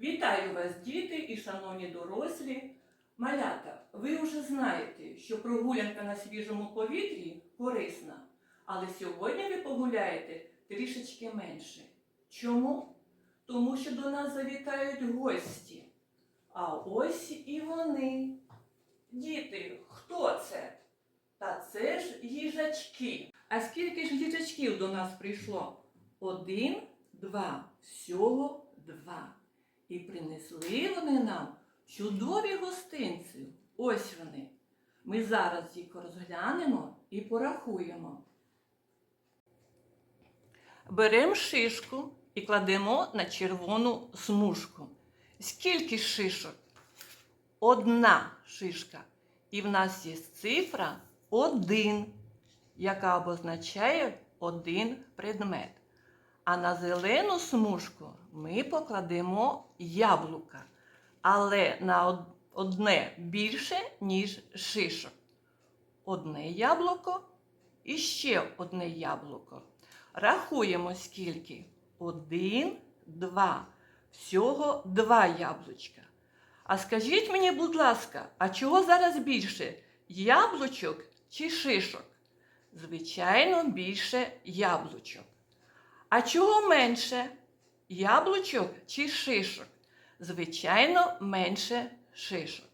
Вітаю вас, діти і шановні дорослі. Малята, ви вже знаєте, що прогулянка на свіжому повітрі корисна, але сьогодні ви погуляєте трішечки менше. Чому? Тому що до нас завітають гості. А ось і вони. Діти, хто це? Та це ж їжачки. А скільки ж їжачків до нас прийшло? Один, два, всього два. І принесли вони нам чудові гостинці. Ось вони. Ми зараз їх розглянемо і порахуємо. Беремо шишку і кладемо на червону смужку. Скільки шишок? Одна шишка. І в нас є цифра один, яка обозначає один предмет. А на зелену смужку ми покладемо яблука, але на одне більше, ніж шишок. Одне яблуко і ще одне яблуко. Рахуємо скільки. Один, два. Всього два яблучка. А скажіть мені, будь ласка, а чого зараз більше? Яблучок чи шишок? Звичайно, більше яблучок. А чого менше? Яблучок чи шишок? Звичайно, менше шишок.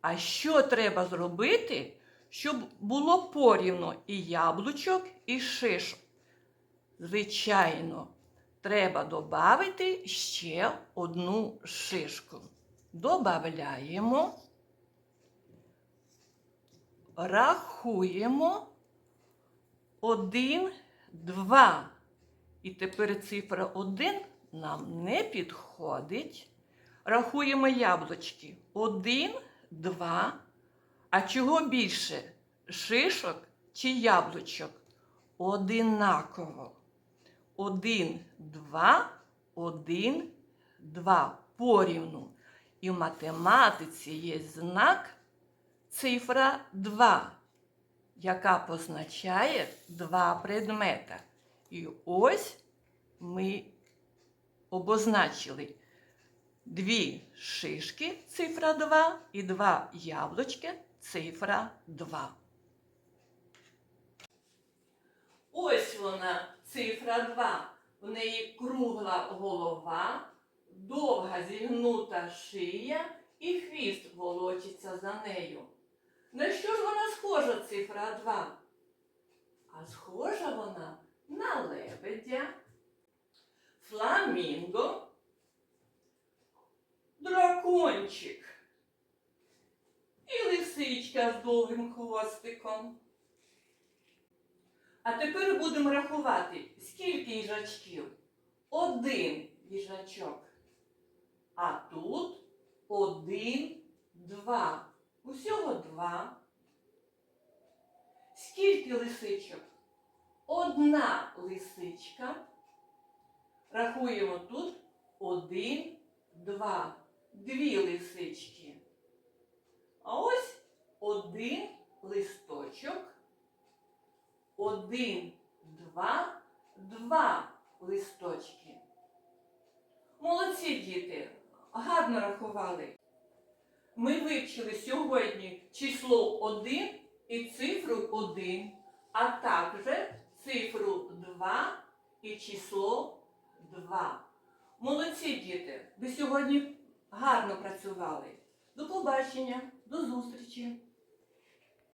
А що треба зробити, щоб було порівно і яблучок, і шишок? Звичайно, треба додати ще одну шишку. Добавляємо, рахуємо один, два. І тепер цифра 1 нам не підходить. Рахуємо яблучки. 1, 2. А чого більше? Шишок чи яблучок? Одинаково. 1, 2, 1, 2. Порівну. І в математиці є знак цифра 2, яка позначає два предмета. І ось ми обозначили дві шишки, цифра 2, і два яблучки, цифра 2. Ось вона, цифра 2. В неї кругла голова, довга зігнута шия і хвіст волочиться за нею. На що ж вона схожа, цифра 2? А схожа вона на лебедя, фламінго, дракончик і лисичка з довгим хвостиком. А тепер будемо рахувати, скільки їжачків? Один їжачок. А тут один, два. Усього два. Скільки лисичок? Одна лисичка. Рахуємо тут один, два, дві лисички. А ось один листочок. Один, два, два листочки. Молодці діти, гарно рахували. Ми вивчили сьогодні число 1 і цифру 1, а також цифру 2 і число 2. Молодці діти, ви сьогодні гарно працювали. До побачення, до зустрічі!